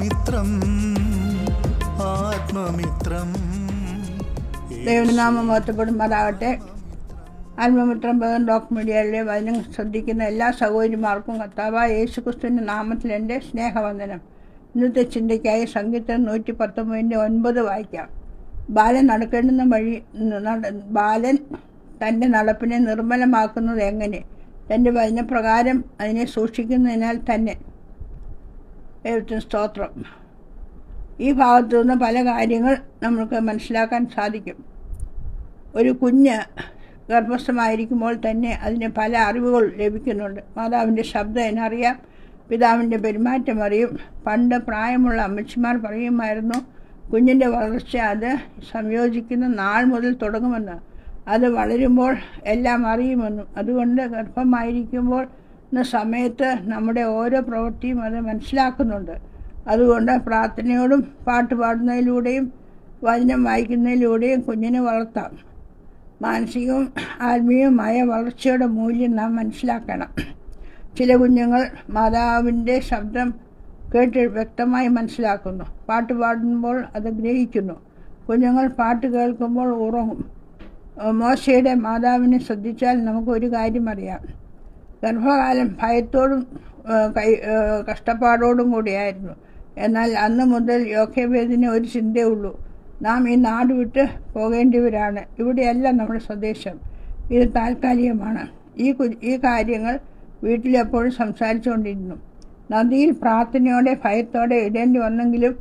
ആത്മമിത്രം ആത്മമിത്രം. ദൈവനാമം മഹത്വപ്പെടുമാറാകട്ടെ ആത്മമിത്രം ബഹൻ ഡോക് മീഡിയയിലെ വചനം ശ്രദ്ധിക്കുന്ന എല്ലാ സഹോദരിമാർക്കും കർത്താവ് യേശുക്രിസ്തുവിന്റെ നാമത്തിൽ എന്റെ സ്നേഹവന്ദനം. ഇന്നത്തെ ചിന്തയ്ക്കായി സംഗീതം നൂറ്റി പത്തൊമ്പതിന്റെ ഒൻപത് വായിക്കാം. ബാലൻ നടക്കേണ്ടുന്ന വഴി ബാലൻ തന്റെ നടപ്പിനെ നിർമ്മലമാക്കുന്നത് എങ്ങനെ? തന്റെ വചനപ്രകാരം അതിനെ സൂക്ഷിക്കുന്നതിനാൽ തന്നെ ദൈവത്തിന് സ്തോത്രം. ഈ ഭാഗത്തു നിന്ന് പല കാര്യങ്ങൾ നമുക്ക് മനസ്സിലാക്കാൻ സാധിക്കും. ഒരു കുഞ്ഞ് ഗർഭസ്ഥമായിരിക്കുമ്പോൾ തന്നെ അതിന് പല അറിവുകൾ ലഭിക്കുന്നുണ്ട്. മാതാവിന്റെ ശബ്ദം എന്നറിയാം പിതാവിന്റെ പെരുമാറ്റം അറിയും. പണ്ട് പ്രായമുള്ള അമ്മച്ചിമാർ പറയുമായിരുന്നു കുഞ്ഞിന്റെ വളർച്ച അത് സംയോജിക്കുന്ന നാൾ മുതൽ തുടങ്ങുമെന്ന്. അത് വളരുമ്പോൾ എല്ലാം അറിയുമെന്നും. അതുകൊണ്ട് ഗർഭമായിരിക്കുമ്പോൾ സമയത്ത് നമ്മുടെ ഓരോ പ്രവൃത്തിയും അത് മനസ്സിലാക്കുന്നുണ്ട്. അതുകൊണ്ട് പ്രാർത്ഥനയോടും പാട്ട് പാടുന്നതിലൂടെയും വചനം വായിക്കുന്നതിലൂടെയും കുഞ്ഞിനെ വളർത്താം. മാനസികവും ആത്മീയവുമായ വളർച്ചയുടെ മൂല്യം നാം മനസ്സിലാക്കണം. ചില കുഞ്ഞുങ്ങൾ മാതാവിന്റെ ശബ്ദം കേട്ട് വ്യക്തമായി മനസ്സിലാക്കുന്നു. പാട്ട് പാടുമ്പോൾ അത് ഗ്രഹിക്കുന്നു. കുഞ്ഞുങ്ങൾ പാട്ട് കേൾക്കുമ്പോൾ ഉറങ്ങും. മോശയുടെ മാതാവിനെ ശ്രദ്ധിച്ചാൽ നമുക്ക് ഒരു കാര്യം അറിയാം. ഗർഭകാലം ഭയത്തോടും കൈ കഷ്ടപ്പാടോടും കൂടിയായിരുന്നു. എന്നാൽ അന്ന് മുതൽ യോഗ്യഭേദിന് ഒരു ചിന്തയുള്ളൂ നാം ഈ നാട് വിട്ട് പോകേണ്ടിവരാണ് ഇവിടെയല്ല നമ്മുടെ സ്വദേശം. ഇത് താൽക്കാലികമാണ്. ഈ ഈ കാര്യങ്ങൾ വീട്ടിലെപ്പോഴും സംസാരിച്ചുകൊണ്ടിരുന്നു. നദിയിൽ പ്രാർത്ഥനയോടെ ഭയത്തോടെ ഇടേണ്ടി വന്നെങ്കിലും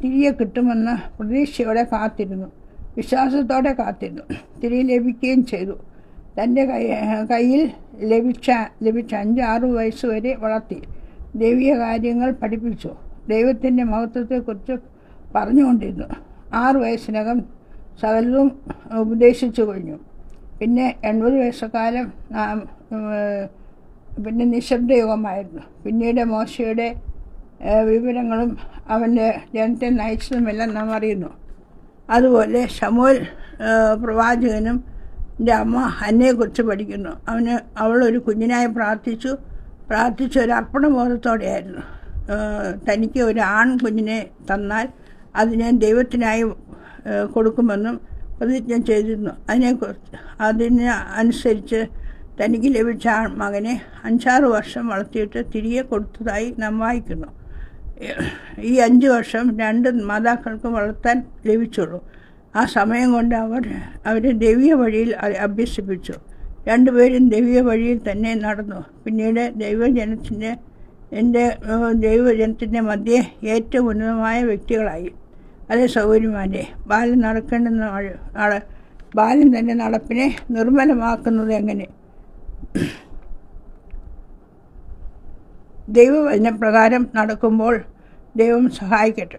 തിരികെ കിട്ടുമെന്ന് പ്രതീക്ഷയോടെ കാത്തിരുന്നു. വിശ്വാസത്തോടെ കാത്തിരുന്നു. തിരികെ ലഭിക്കുകയും ചെയ്തു. തന്റെ കൈ കയ്യിൽ ലഭിച്ച ലഭിച്ച അഞ്ചാറ് വയസ്സ് വരെ വളർത്തി. ദൈവിക കാര്യങ്ങൾ പഠിപ്പിച്ചു. ദൈവത്തിന്റെ മഹത്വത്തെക്കുറിച്ച് പറഞ്ഞുകൊണ്ടിരുന്നു. ആറ് വയസ്സിനകം സകലതും ഉപദേശിച്ചു കഴിഞ്ഞു. പിന്നെ എൺപത് വയസ്സക്കാലം പിന്നെ നിശബ്ദ യുഗമായിരുന്നു പിന്നീട് മോശയുടെ വിവരങ്ങളും അവന്റെ ജനത്തെ നയിച്ചതുമെല്ലാം നാം അറിയുന്നു. അതുപോലെ ഷമോൽ പ്രവാചകനും എന്റെ അമ്മ ഹന്നയെക്കുറിച്ച് പഠിക്കുന്നു. അവന് അവളൊരു കുഞ്ഞിനായി പ്രാർത്ഥിച്ചു. പ്രാർത്ഥിച്ച ഒരു അർപ്പണബോധത്തോടെയായിരുന്നു. തനിക്ക് ഒരു ആൺ കുഞ്ഞിനെ തന്നാൽ അതിനെ ദൈവത്തിനായി കൊടുക്കുമെന്നും പ്രതിജ്ഞ ചെയ്തിരുന്നു. അതിനെക്കുറിച്ച് അതിന് അനുസരിച്ച് തനിക്ക് ലഭിച്ച മകനെ അഞ്ചാറ് വർഷം വളർത്തിയിട്ട് തിരികെ കൊടുത്തതായി നാം വായിക്കുന്നു. ഈ അഞ്ച് വർഷം രണ്ട് മാതാക്കൾക്ക് വളർത്താൻ ലഭിച്ചുള്ളൂ. ആ സമയം കൊണ്ട് അവർ അവരെ ദൈവീയ വഴിയിൽ അഭ്യസിപ്പിച്ചു. രണ്ടുപേരും ദൈവീയ വഴിയിൽ തന്നെ നടന്നു. പിന്നീട് ദൈവജനത്തിന്റെ എന്റെ ദൈവജനത്തിന്റെ മധ്യേ ഏറ്റവും ഉന്നതമായ വ്യക്തികളായി. അതേ സൗകര്യമാന്റെ. ബാലൻ നടക്കേണ്ടുന്ന ആള്- ആൾ ബാലൻ തന്റെ നടപ്പിനെ നിർമ്മലമാക്കുന്നത് എങ്ങനെ? ദൈവവചനപ്രകാരം നടക്കുമ്പോൾ ദൈവം സഹായിക്കട്ടെ.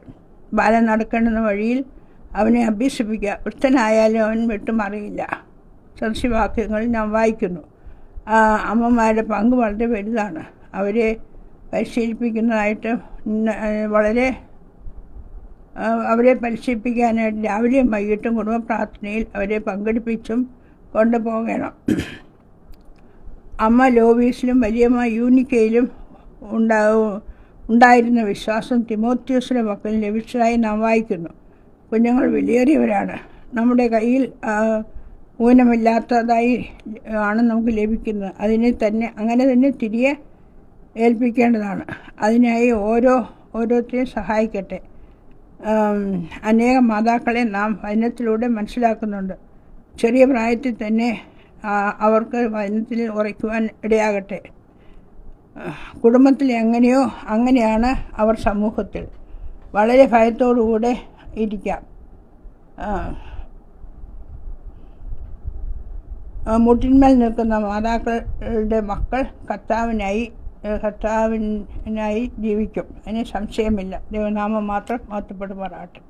ബാലൻ നടക്കേണ്ടുന്ന വഴിയിൽ അവനെ അഭ്യസിപ്പിക്കുക വൃത്തനായാലും അവൻ വിട്ടുമറിയില്ല സദൃശവാക്യങ്ങൾ ഞാൻ വായിക്കുന്നു. അമ്മമാരുടെ പങ്ക് വളരെ വലുതാണ്. അവരെ പരിശീലിപ്പിക്കുന്നതായിട്ട് വളരെ അവരെ പരിശീലിപ്പിക്കാനായിട്ട് രാവിലെയും വൈകിട്ടും കുടുംബ പ്രാർത്ഥനയിൽ അവരെ പങ്കെടുപ്പിച്ചും കൊണ്ടുപോകണം. അമ്മ ലോവീസിലും വലിയമ്മ യൂനിക്കയിലും ഉണ്ടാവും ഉണ്ടായിരുന്ന വിശ്വാസം തിമോത്യോസിന്റെ മക്കൾ ലഭിച്ചതായി നാം വായിക്കുന്നു. കുഞ്ഞുങ്ങൾ വിലയേറിയവരാണ്. നമ്മുടെ കയ്യിൽ ഊനമില്ലാത്തതായി ആണ് നമുക്ക് ലഭിക്കുന്നത്. അതിനെ തന്നെ അങ്ങനെ തന്നെ തിരികെ ഏൽപ്പിക്കേണ്ടതാണ്. അതിനായി ഓരോ ഓരോരുത്തരെയും സഹായിക്കട്ടെ. അനേകം മാതാക്കളെ നാം വചനത്തിലൂടെ മനസ്സിലാക്കുന്നുണ്ട്. ചെറിയ പ്രായത്തിൽ തന്നെ അവർക്ക് വചനത്തിൽ ഉറയ്ക്കുവാൻ ഇടയാകട്ടെ. കുടുംബത്തിൽ എങ്ങനെയോ അങ്ങനെയാണ് അവർ സമൂഹത്തിൽ. വളരെ ഭയത്തോടുകൂടെ ഇരിക്കാം. മുട്ടിന്മേൽ നിൽക്കുന്ന മാതാക്കളുടെ മക്കൾ കർത്താവിനായി കർത്താവിനായി ജീവിക്കും. അതിന് സംശയമില്ല. ദൈവനാമം മാത്രം മാറ്റപ്പെടുമാറാട്ടെ